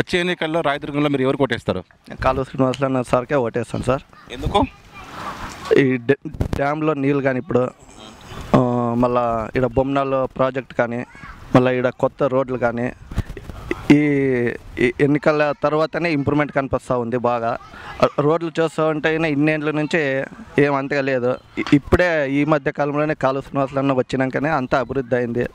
వచ్చే ఎన్నికల్లో రాయదుర్గంలో మీరు ఎవరు కొట్టేస్తారు? కాలువ శ్రీనివాసరావు సార్కే ఓటేస్తాను సార్. ఎందుకు? ఈ డ్యా- డ్యామ్లో నీళ్ళు కానీ ఇప్పుడు మళ్ళా ఇక్కడ బొమ్మనాలు ప్రాజెక్ట్ కానీ మళ్ళీ ఇక్కడ కొత్త రోడ్లు కానీ ఈ ఈ ఎన్నికల తర్వాతనే ఇంప్రూవ్మెంట్ కనిపిస్తూ ఉంది బాగా రోడ్లు చూస్తూ ఉంటే అయినా ఇన్నేళ్ళ నుంచి ఏం అంతగా లేదు ఇ- ఇప్పుడే ఈ మధ్య కాలంలోనే కాలువ శ్రీనివాసులన్న వచ్చినాకనే అంతా అభివృద్ధి అయింది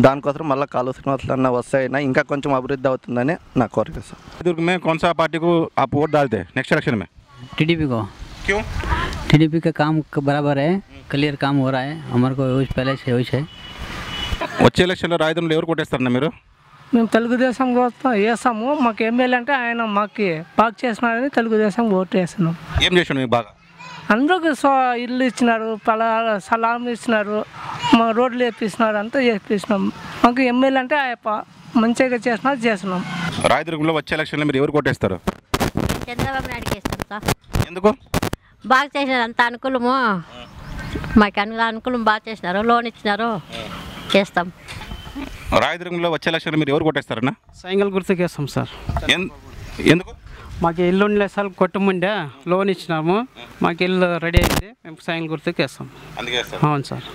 దానికోసం మళ్ళీ కాలువ శ్రీనివాసులన్న వస్తాయినా ఇంకా కొంచెం అభివృద్ధి అవుతుందని నా కోరిక సార్ रायदुर्ग में कौन सा पार्टी को आप वोट डालते हैं नेक्स्ट इलेक्शन में टीडीपी को क्यों टीडीपी का काम क- बराबर है क्लियर काम हो रहा है हमारे को वही पहले से वही है వచ్చే ఎలక్షన్లో రాయదుర్గంలో ఎవరు కొట్టేస్తారన్నా మీరు మేము తెలుగుదేశం కోసం వేస్తాము. మాకు ఎమ్మెల్యే అంటే ఆయన మాకు బాగా చేసినారని తెలుగుదేశం ఓటు వేస్తున్నాం ఏం చేసాడు మీకు బాగా? అందరికి సో ఇల్లు ఇచ్చినారు పలా సలాం ఇచ్చినారు మా రోడ్లు వేపిస్తున్నారు అంతా చేపిస్తున్నాం మాకు ఎమ్మెల్యే అంటే ఆయన మంచిగా చేసినారు చేస్తున్నాం రాయదుర్గంలో వచ్చే ఎలక్షన్లో మీరు ఎవరు కొట్టేస్తారు? చంద్రబాబు నాయుడుకి ఇస్తాం సార్. ఎందుకు? బాగా చేసినారు అంత అనుకూలము. మాకు అను అనుకూలం బాగా చేసినారు లోన్ ఇచ్చినారు. చేస్తాం. రాయదుర్గంలో వచ్చే ఎలక్షన్లో మీరు ఎవరు కొట్టేస్తారన్నా? Cycle గుర్తుకేస్తాం sir. ఎందుకు? మాకు ఇల్లు సార్ కొట్టముండే లోన్ ఇచ్చినాము. మాకు ఇల్లు రెడీ అయింది. మేము సైకిల్ గుర్తుకేస్తాం. అందుకే అవును సార్.